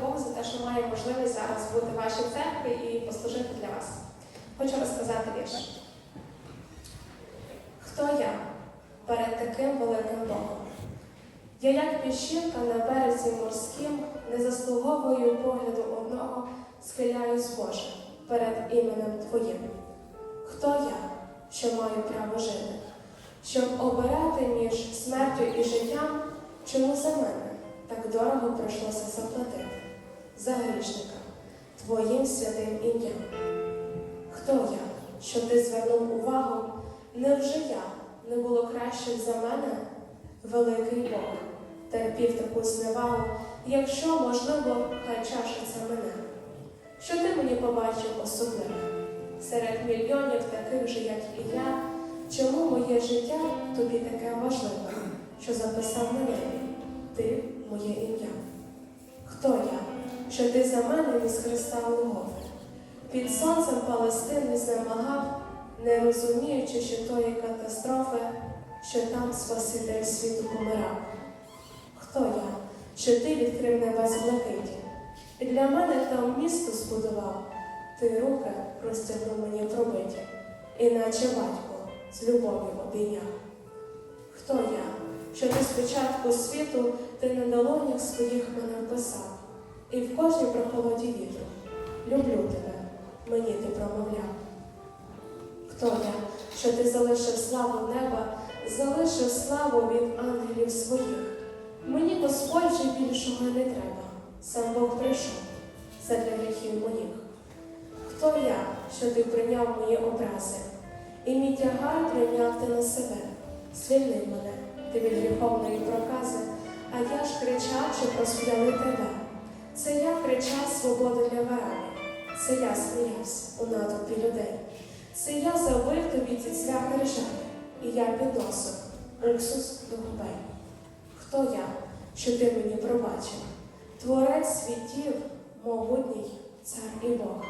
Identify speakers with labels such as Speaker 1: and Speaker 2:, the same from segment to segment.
Speaker 1: Богу за те, що маю можливість зараз бути в вашій церкві і послужити для вас. Хочу розказати вірш. Хто я перед таким великим Богом? Я, як піщинка на березі морським, не заслуговую погляду одного, схиляюсь Боже перед іменем Твоїм. Хто я, що маю право жити, щоб обирати між смертю і життям, чому за мене так дорого прийшлося заплатити? За грішника, Твоїм святим ім'ям. Хто я, що ти звернув увагу? Невже я не було кращим за мене? Великий Бог терпів таку зневагу, якщо, можливо, хай чашиться мене. Що ти мені побачив особливе? Серед мільйонів таких же, як і я, чому моє життя тобі таке важливе, що записав небі? Ти моє ім'я. Хто я, що ти за мене із Христа Голгофи? Під сонцем Палестини знемагав, не розуміючи, що тої катастрофи, що там Спаситель світу помирав. Хто я, що ти відкрив небес блакиті? І для мене там місто збудував, ти руки простягнув мені пробиті, іначе батько з любов'ю обійняв. Хто я, що ти спочатку світу ти на долонях своїх мене вписав, і в кожній прохолоді вітру люблю тебе, мені ти промовляв. Хто я, що ти залишив славу неба, залишив славу від ангелів своїх? Мені Господь же більшого не треба, сам Бог прийшов задля гріхів моїх. Хто я, що ти прийняв мої образи, і мій тягар прийняв ти на себе, звільни мене, ти від гріховної прокази, а я ж кричав, що проспляли тебе. Це я кричав свободу для варані, це я сміявся у натовпі людей. Це я завив тобі цвяхи ржаві, і я підносив уксус до губей. Хто я, що ти мені пробачив? Творець світів, могутній цар і Бог.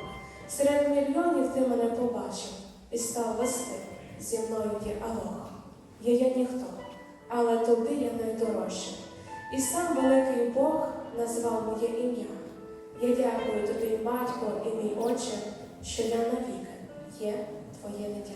Speaker 1: Серед мільйонів ти мене побачив і став вести зі мною діалог. Я є ніхто, але тобі я найдорожче. І сам великий Бог назвав моє ім'я. Я дякую тобі, батько і мій отче, що я навіки є твоє дитя.